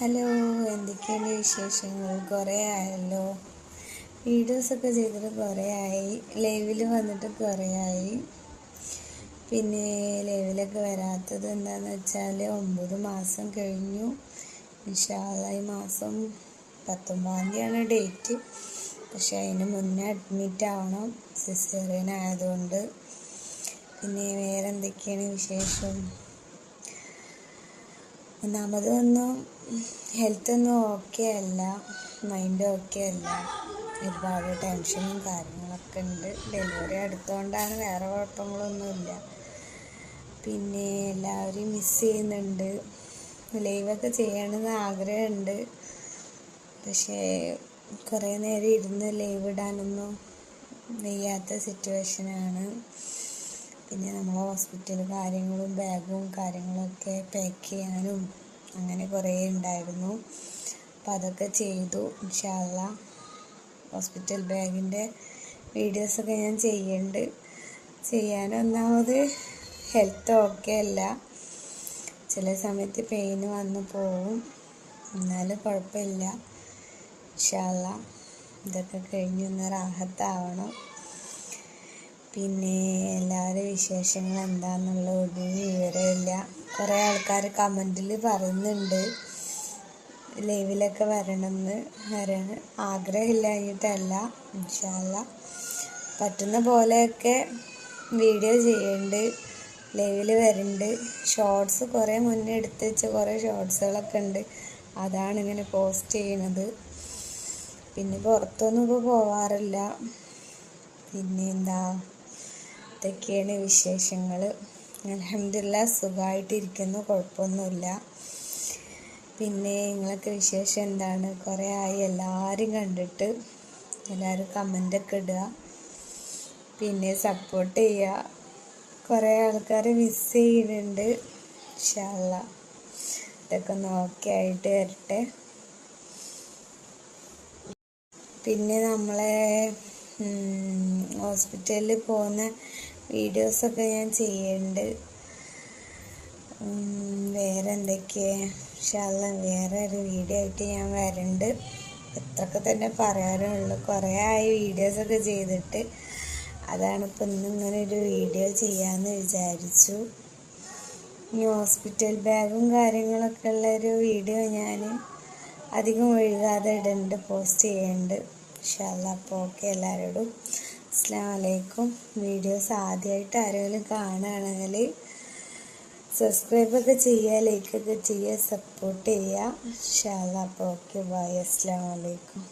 Hello എന്തൊക്കെയാണ് വിശേഷങ്ങൾ? കുറേ ആയല്ലോ. വീഡിയോസൊക്കെ ചെയ്തിട്ട് കുറേ ആയി. ലൈവിൽ വന്നിട്ട് കുറേ ആയി. പിന്നെ ലൈവിലൊക്കെ വരാത്തത് എന്താണെന്ന് വെച്ചാൽ ഒമ്പത് മാസം കഴിഞ്ഞു. ഇൻഷാല്ല ഈ മാസം പത്തൊമ്പതാം തീയതിയാണ് ഡേറ്റ്. പക്ഷേ അതിന് മുന്നേ അഡ്മിറ്റ് ആവണം സിസേറിയൻ ആയതുകൊണ്ട്. പിന്നെ വേറെ എന്തൊക്കെയാണ് വിശേഷം ഒന്നാമതൊന്നും ഹെൽത്ത് ഒന്നും ഓക്കെ അല്ല. മൈൻഡ് ഓക്കെ അല്ല. ഒരുപാട് ടെൻഷനും കാര്യങ്ങളൊക്കെ ഉണ്ട്. ഡെലിവറി അടുത്തുകൊണ്ടാണ് വേറെ കുഴപ്പങ്ങളൊന്നുമില്ല. പിന്നെ എല്ലാവരെയും മിസ് ചെയ്യുന്നുണ്ട്. ലൈവൊക്കെ ചെയ്യണമെന്ന് ആഗ്രഹമുണ്ട്. പക്ഷേ കുറേ നേരം ഇരുന്ന് ലൈവ് ഇടാനൊന്നും വയ്യാത്ത സിറ്റുവേഷനാണ് പിന്നെ നമ്മൾ ഹോസ്പിറ്റൽ കാര്യങ്ങളും ബാഗും കാര്യങ്ങളൊക്കെ പാക്ക് ചെയ്യാനും അങ്ങനെ കുറേ ഉണ്ടായിരുന്നു. അപ്പം അതൊക്കെ ചെയ്തു. ഇൻഷാല്ല ഹോസ്പിറ്റൽ ബാഗിന്റെ വീഡിയോസൊക്കെ ഞാൻ ചെയ്യുന്നുണ്ട് ചെയ്യാൻ ഒന്നാമത് ഹെൽത്ത് ഓക്കെ അല്ല. ചില സമയത്ത് പെയിൻ വന്നു പോവും. എന്നാലും കുഴപ്പമില്ല. ഇൻഷാല്ല ഇതൊക്കെ കഴിഞ്ഞ് ഒന്ന് റാഹത്താവണം. പിന്നെ എല്ലാവരുടെ വിശേഷങ്ങൾ എന്താണെന്നുള്ള വിവരമില്ല കുറേ ആൾക്കാർ കമന്റിൽ പറയുന്നുണ്ട്. ലൈവിലൊക്കെ വരണമെന്ന്. വരണം ആഗ്രഹമില്ലാഞ്ഞിട്ടല്ല. ഇൻഷാല്ല. പറ്റുന്ന പോലെയൊക്കെ വീഡിയോ ചെയ്യുന്നുണ്ട് ലൈവിൽ വരുന്നുണ്ട് ഷോർട്സ് കുറേ മുന്നേ എടുത്ത് വെച്ച കുറേ ഷോർട്സുകളൊക്കെ ഉണ്ട്. അതാണ് ഇങ്ങനെ പോസ്റ്റ് ചെയ്യുന്നത് പിന്നെ പുറത്തൊന്നും ഇപ്പോൾ പോവാറില്ല. പിന്നെ എന്താ? ഇതൊക്കെയാണ് വിശേഷങ്ങൾ അലഹമില്ല സുഖമായിട്ടിരിക്കുന്നു കുഴപ്പമൊന്നുമില്ല. പിന്നെ നിങ്ങളൊക്കെ വിശേഷം എന്താണ്? കുറേ ആയി എല്ലാവരും കണ്ടിട്ട് എല്ലാവരും കമന്റൊക്കെ ഇടുക. പിന്നെ സപ്പോർട്ട് ചെയ്യുക. കുറേ ആൾക്കാർ മിസ് ചെയ്യുന്നുണ്ട്. ഇൻഷാല്ല ഇതൊക്കെ ഒന്ന് ഓക്കെ ആയിട്ട് വരട്ടെ. പിന്നെ നമ്മളെ ഹോസ്പിറ്റലിൽ പോകുന്ന വീഡിയോസൊക്കെ ഞാൻ ചെയ്യുന്നുണ്ട് വേറെ എന്തൊക്കെയാണ് ഇൻഷാല്ല വേറെ ഒരു വീഡിയോ ആയിട്ട് ഞാൻ വരുന്നുണ്ട് ഇത്രയൊക്കെ തന്നെ പറയാനുള്ളൂ. കുറേ ആയി വീഡിയോസൊക്കെ ചെയ്തിട്ട്. അതാണ് ഇപ്പം ഇന്ന് ഇങ്ങനെ ഒരു വീഡിയോ ചെയ്യാമെന്ന് വിചാരിച്ചു. ഈ ഹോസ്പിറ്റൽ ബാഗും കാര്യങ്ങളൊക്കെ ഉള്ള ഒരു വീഡിയോ ഞാൻ അധികം ഒഴുകാതെ ഇടുന്നുണ്ട് പോസ്റ്റ് ചെയ്യുന്നുണ്ട് ഇൻഷാല്ല അപ്പോൾ ഓക്കെ എല്ലാവരോടും അസ്സാം വലൈക്കും വീഡിയോസ് ആദ്യമായിട്ട് ആരെങ്കിലും കാണുകയാണെങ്കിൽ സബ്സ്ക്രൈബൊക്കെ ചെയ്യുക ലൈക്കൊക്കെ ചെയ്യുക സപ്പോർട്ട് ചെയ്യുക. ഷാല അപ്പോൾ ഓക്കെ ബൈ. അസ്സാം വലൈക്കും